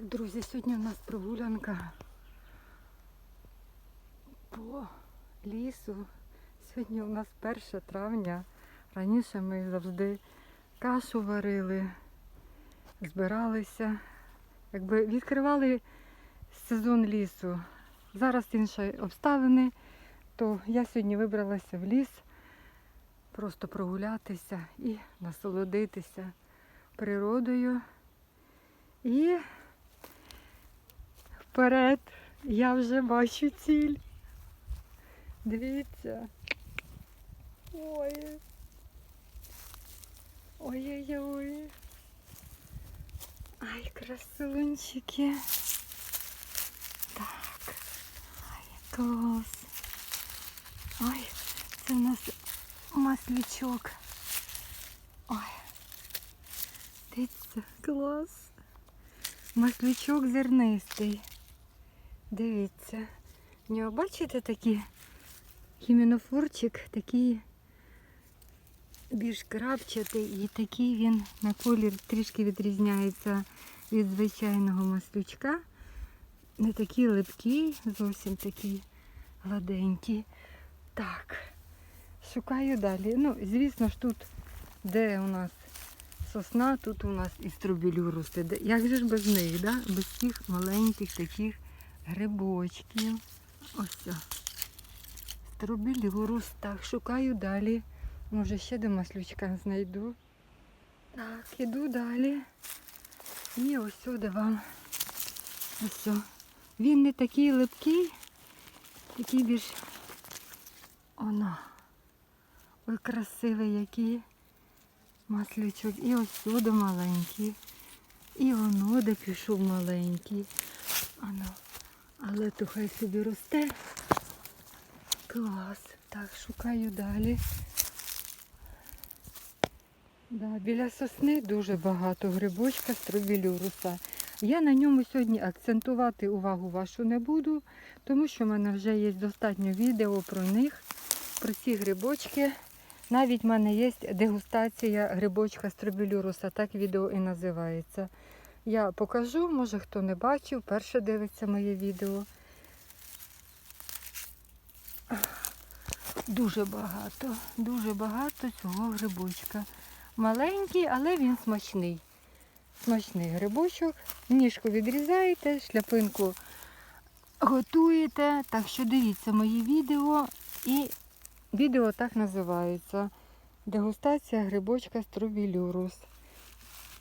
Так, друзі, сьогодні у нас прогулянка по лісу. Сьогодні у нас 1 травня. Раніше ми завжди кашу варили, збиралися, якби відкривали сезон лісу. Зараз інші обставини, то я сьогодні вибралася в ліс просто прогулятися і насолодитися природою. І вперед я вже бачу ціль. Дивіться. Ой. Ой-ой-ой. Ай, красунчики. Так. Ай, клас. Ой, це у нас маслючок. Ой. Дивіться, клас. Маслючок зернистий. Дивіться. В нього бачите такі хімінофорчик, такий більш крапчатий і такий він на колір трішки відрізняється від звичайного маслючка. Не такий липкий, зовсім такий гладенький. Так, шукаю далі. Ну, звісно ж, тут, де у нас сосна, тут у нас і стробілюруси. Де- Як же ж без них, да? без цих маленьких таких грибочків. Ось. Стробілюрус. Так, шукаю далі. Може ще до маслючка знайду. Так, іду далі. І ось сюди вам. Ось. Він не такий липкий, такий більш. Оно. Ой, красивий який маслючок. І ось сюди маленький. І воно де пішов маленький. Ано. Але то хай собі росте. Клас. Так, шукаю далі. Да, біля сосни дуже багато грибочка стробілюруса. Я на ньому сьогодні акцентувати увагу вашу не буду, тому що в мене вже є достатньо відео про них, про ці грибочки. Навіть в мене є дегустація грибочка стробілюруса, так відео і називається. Я покажу, може хто не бачив, перше дивиться моє відео. Дуже багато, дуже багато цього грибочка. Маленький, але він смачний. Смачний грибочок. Ніжку відрізаєте, шляпинку готуєте. Так що дивіться мої відео. І відео так називається. Дегустація грибочка стробілюрус.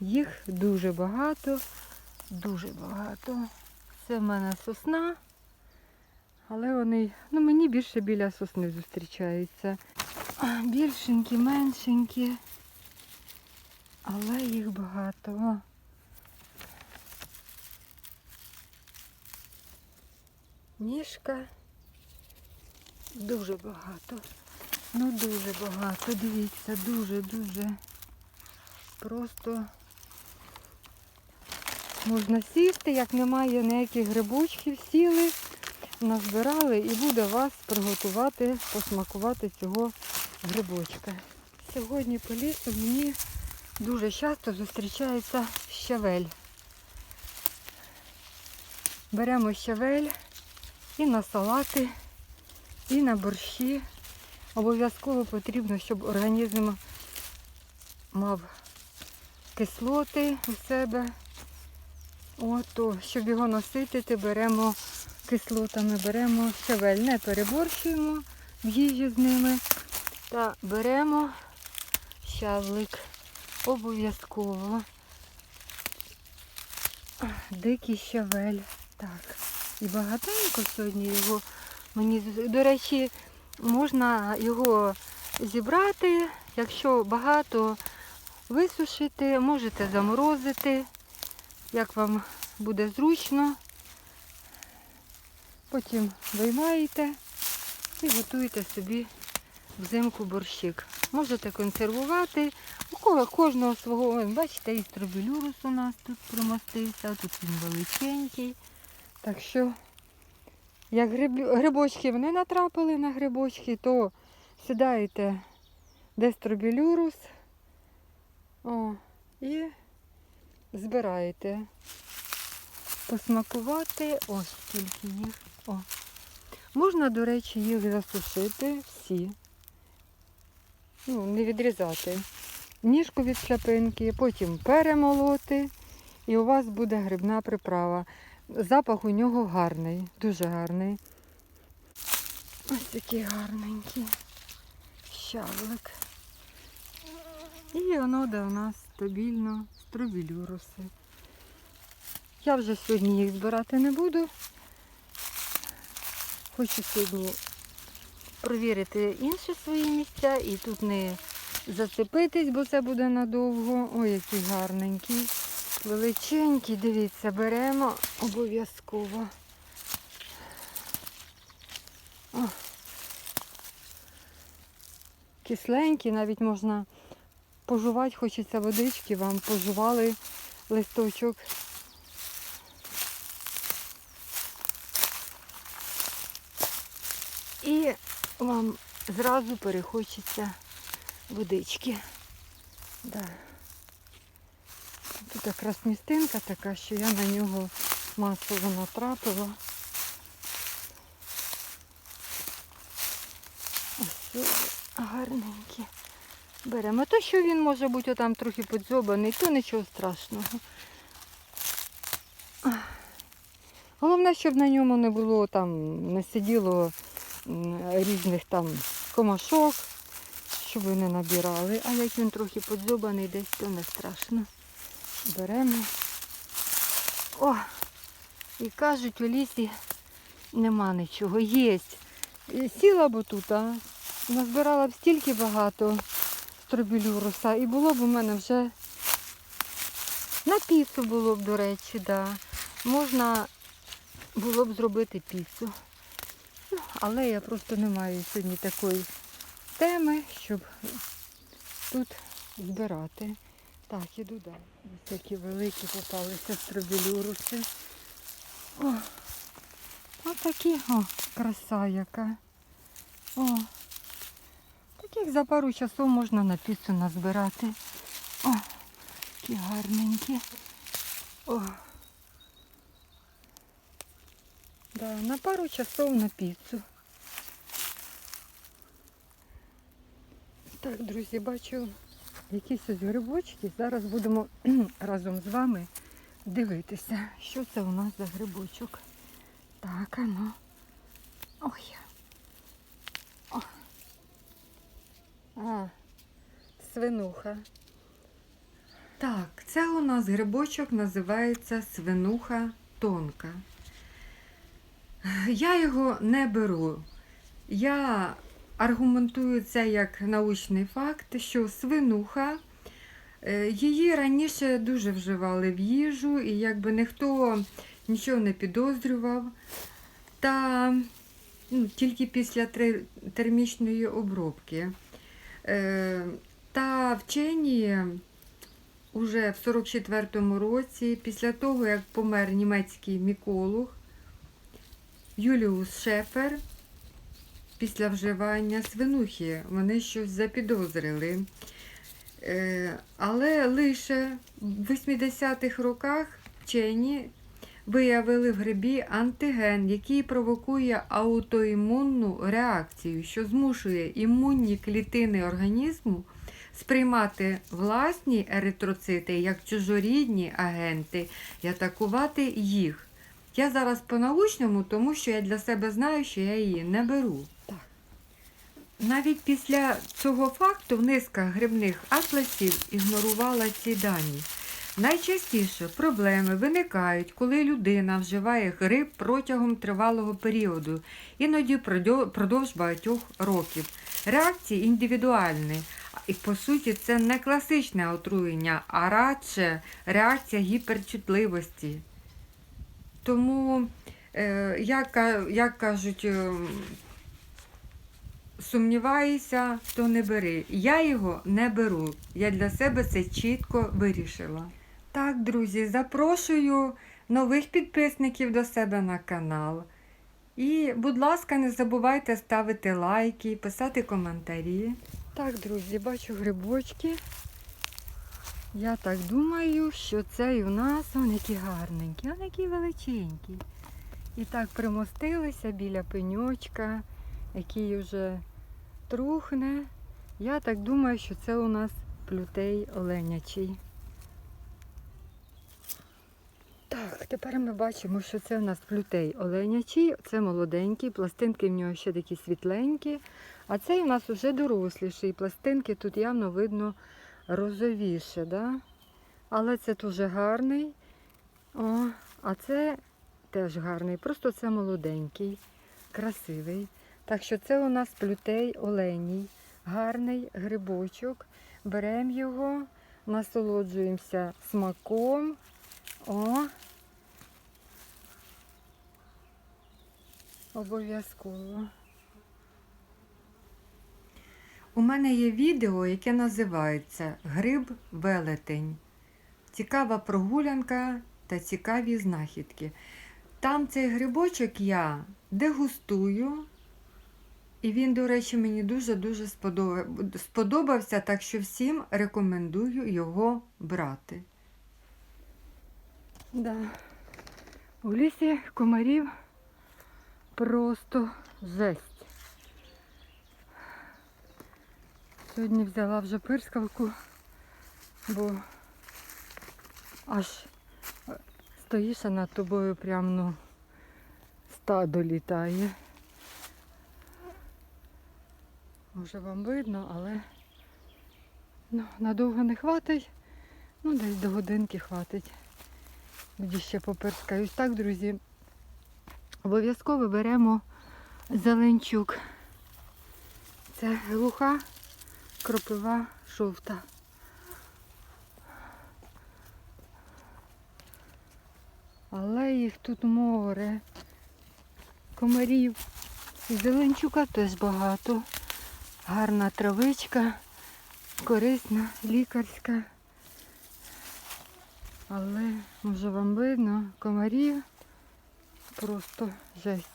Їх дуже багато, дуже багато. Це в мене сосна. Але вони, ну мені більше біля сосни зустрічаються. Більшенькі, меншенькі. Але їх багато. О. Ніжка дуже багато. Ну дуже багато. Дивіться, дуже-дуже. Просто можна сісти, як немає ніяких грибочків, сіли, назбирали і буде вас приготувати, посмакувати цього грибочка. Сьогодні по лісу мені дуже часто зустрічається щавель. Беремо щавель і на салати, і на борщі. Обов'язково потрібно, щоб організм мав кислоти у себе. Ото, щоб його наситити, беремо кислотами, беремо щавель. Не переборщуємо в їжі з ними. Та беремо щавлик. Обов'язково. Дикий щавель. Так. І багатенько сьогодні його мені. До речі, можна його зібрати, якщо багато висушити, можете заморозити, як вам буде зручно. Потім виймаєте і готуєте собі взимку борщик. Можете консервувати. У кого кожного свого, бачите, і стробілюрус у нас тут примостився, тут він величенький. Так що, як гриб- грибочки вони натрапили на грибочки, то сідаєте де стробілюрус о, і збираєте. посмакувати. Ось скільки їх. О. Можна, до речі, їх засушити всі. Ну, не відрізати. Ніжку від шляпинки, потім перемолоти, і у вас буде грибна приправа. Запах у нього гарний, дуже гарний. Ось такий гарненький щавлик. І воно де у нас стабільно стробілюруси. Я вже сьогодні їх збирати не буду. Хочу сьогодні провірити інші свої місця і тут не зацепитись, бо це буде надовго. Ой, який гарненький. Величенький, дивіться, беремо обов'язково. О. Кисленький, навіть можна пожувати, хочеться водички, вам пожували листочок. І вам зразу перехочеться водички. Да. Тут якраз містинка така, що я на нього масово натрапила. Ось сюди гарненькі. Беремо. То, що він може бути отам трохи подзьобаний, то нічого страшного. Головне, щоб на ньому не було там, не сиділо різних там комашок, щоб ви не набирали. А як він трохи подзьобаний десь, то не страшно. Беремо. О! І кажуть, у лісі нема нічого. І Сіла б тут, а назбирала б стільки багато стробілюруса, і було б у мене вже на піцу було б, до речі, да. Можна було б зробити піцу. Ну, але я просто не маю сьогодні такої теми, щоб тут збирати. Так, іду далі. Ось такі великі попалися стробілюруси. О, ось такі, о, краса яка. О, таких за пару часов можна на піцу назбирати. О, які гарненькі. О. Да, на пару часов на піцу. Так, друзі, бачу якісь ось грибочки. Зараз будемо разом з вами дивитися, що це у нас за грибочок. Так, а ну. Ой. А, свинуха. Так, це у нас грибочок називається свинуха тонка. Я його не беру. Я аргументую це як научний факт, що свинуха, е, її раніше дуже вживали в їжу, і якби ніхто нічого не підозрював. Та ну, тільки після термічної обробки. Е, Та вчені уже в 44-му році, після того, як помер німецький міколог, Юліус Шефер після вживання свинухи вони щось запідозрили. Е, Але лише в 80-х роках вчені виявили в грибі антиген, який провокує аутоімунну реакцію, що змушує імунні клітини організму сприймати власні еритроцити як чужорідні агенти і атакувати їх. Я зараз по-научному, тому що я для себе знаю, що я її не беру. Навіть після цього факту низка грибних атласів ігнорувала ці дані. Найчастіше проблеми виникають, коли людина вживає гриб протягом тривалого періоду, іноді продовж багатьох років. Реакції індивідуальні, і по суті це не класичне отруєння, а радше реакція гіперчутливості. Тому, е, як, як кажуть, е, сумніваюся, то не бери. Я його не беру. Я для себе це чітко вирішила. Так, друзі, запрошую нових підписників до себе на канал. І, будь ласка, не забувайте ставити лайки, писати коментарі. Так, друзі, бачу грибочки. Я так думаю, що цей у нас он які гарненькі, он які величенькі. І так примостилися біля пеньочка, який вже трухне. Я так думаю, що це у нас плютей оленячий. Тепер ми бачимо, що це у нас плютей оленячий, це молоденький, пластинки в нього ще такі світленькі, а цей у нас вже доросліший. Пластинки тут явно видно розовіше, да? але це дуже гарний. О, а це теж гарний, просто це молоденький, красивий. Так що це у нас плютей оленій, гарний грибочок. Беремо його, насолоджуємося смаком. О, обов'язково. У мене є відео, яке називається Гриб велетень. Цікава прогулянка та цікаві знахідки. Там цей грибочок я дегустую. І він, до речі, мені дуже-дуже сподобався, так що всім рекомендую його брати. Да. У лісі комарів просто жесть. Сьогодні взяла вже пирскавку, бо аж е, стоїш над тобою прям ну, стадо літає. Може вам видно, але ну, надовго не хватить. Ну, десь до годинки хватить. Тоді ще поперскаюсь. Так, друзі, обов'язково беремо зеленчук. Це глуха кропива жовта. Але їх тут море. Комарів. Зеленчука теж багато. Гарна травичка, корисна, лікарська. Але, може вам видно, комарів просто жесть.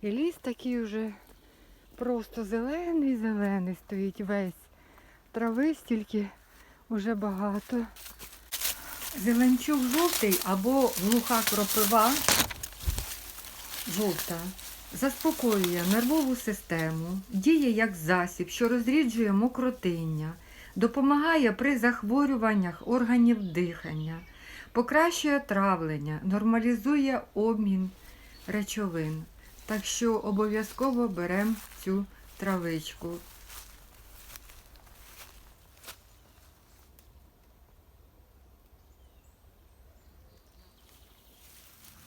І ліс такий вже просто зелений-зелений стоїть весь. Трави стільки вже багато. Зеленчук жовтий або глуха кропива жовта заспокоює нервову систему, діє як засіб, що розріджує мокротиння, допомагає при захворюваннях органів дихання, покращує травлення, нормалізує обмін речовин. Так що обов'язково беремо цю травичку.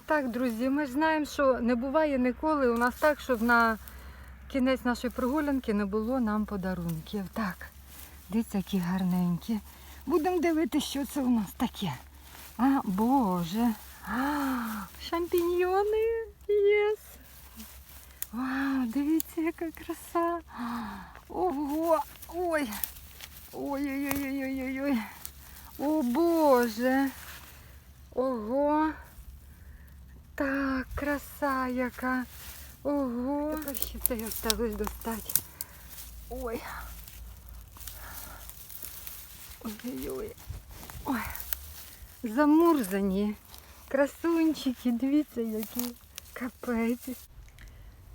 Так, друзі, ми ж знаємо, що не буває ніколи у нас так, щоб на кінець нашої прогулянки не було нам подарунків. Так, дивіться, які гарненькі. Будемо дивитися, що це у нас таке. А, Боже. А, шампіньйони. Єс. Вау, дивіться, яка краса. Ого. Ой. Ой-ой-ой-ой-ой-ой. О Боже. Ого. Так, краса яка. Ого. Тепер ще це осталось достати. Ой. Ой-ой-ой. Ой. Замурзані. Красунчики, дивіться, які капець.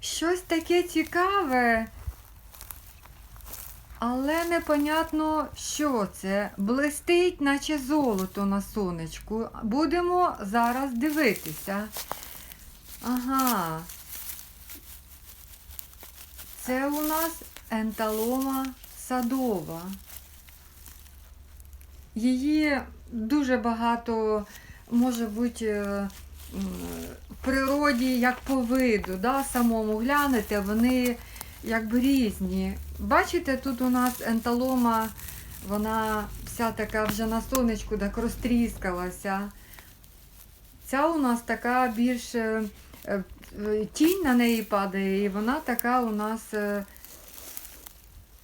Щось таке цікаве. Але непонятно, що це. Блистить, наче золото на сонечку. Будемо зараз дивитися. Ага. Це у нас енталома садова. Її дуже багато може бути е, в природі, як по виду, да, самому глянете, вони якби різні. Бачите, тут у нас енталома, вона вся така вже на сонечку так розтріскалася. Ця у нас така більш е, тінь на неї падає, і вона така у нас е,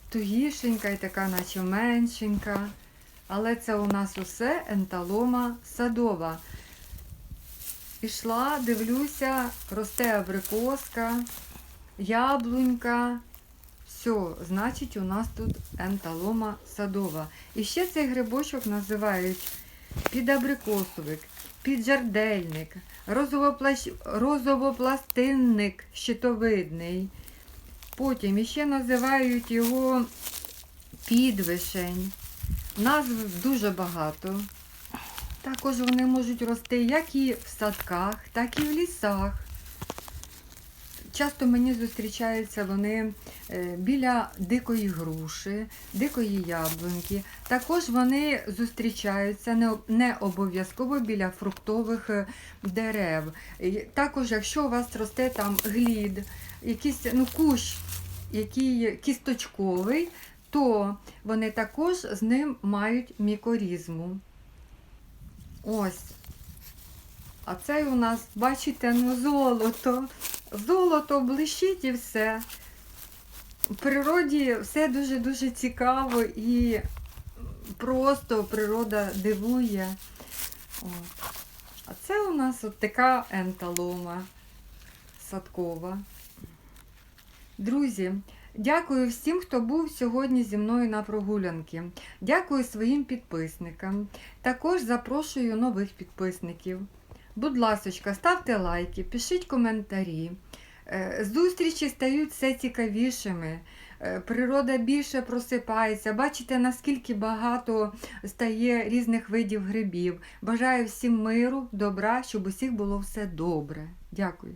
тугішенька і така, наче меншенька. Але це у нас усе енталома садова. ішла, дивлюся, росте абрикоска, яблунька. Все, значить, у нас тут енталома садова. І ще цей грибочок називають підабрикосовик, піджардельник, розовопластинник щитовидний. Потім іще називають його підвишень. Назв дуже багато. Також вони можуть рости як і в садках, так і в лісах. Часто мені зустрічаються вони е, біля дикої груші, дикої яблуньки. Також вони зустрічаються не, обов'язково біля фруктових е, дерев. Також, якщо у вас росте там глід, якийсь ну, кущ, який кісточковий, то вони також з ним мають мікорізму. Ось. А цей у нас, бачите, ну золото. Золото блищить і все. В природі все дуже-дуже цікаво і просто природа дивує. От. А це у нас от така енталома садкова. Друзі, дякую всім, хто був сьогодні зі мною на прогулянки. Дякую своїм підписникам. Також запрошую нових підписників. Будь ласочка, ставте лайки, пишіть коментарі. Е, Зустрічі стають все цікавішими. Е, Природа більше просипається. Бачите, наскільки багато стає різних видів грибів. Бажаю всім миру, добра, щоб усіх було все добре. Дякую.